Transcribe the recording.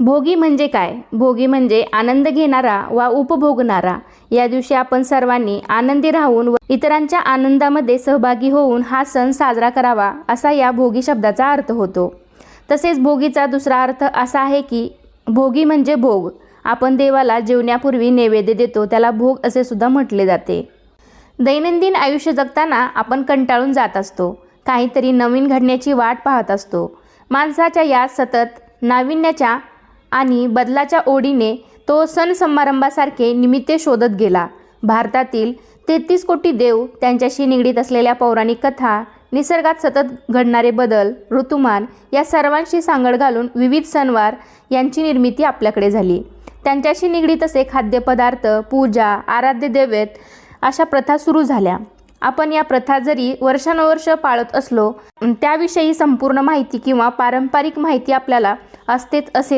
भोगी म्हणजे काय? भोगी म्हणजे आनंद घेणारा वा उपभोगणारा. या दिवशी आपण सर्वांनी आनंदी राहून व इतरांच्या आनंदामध्ये सहभागी होऊन हा सण साजरा करावा असा या भोगी शब्दाचा अर्थ होतो. तसेच भोगीचा दुसरा अर्थ असा आहे की भोगी म्हणजे भोग. आपण देवाला जेवण्यापूर्वी नैवेद्य देतो त्याला भोग असे सुद्धा म्हटले जाते. दैनंदिन आयुष्य जगताना आपण कंटाळून जात असतो. काहीतरी नवीन घडण्याची वाट पाहत असतो. माणसाच्या या सतत नाविन्याच्या आणि बदलाच्या ओढीने तो सण समारंभासारखे निमित्ते शोधत गेला. भारतातील तेहतीस कोटी देव त्यांच्याशी निगडीत असलेल्या पौराणिक कथा निसर्गात सतत घडणारे बदल ऋतुमान या सर्वांशी सांगड घालून विविध सणवार यांची निर्मिती आपल्याकडे झाली. त्यांच्याशी निगडीत असे खाद्यपदार्थ पूजा आराध्य दैवत अशा प्रथा सुरू झाल्या. आपण या प्रथा जरी वर्षानुवर्ष पाळत असलो त्याविषयी संपूर्ण माहिती किंवा पारंपरिक माहिती आपल्याला असतेच असे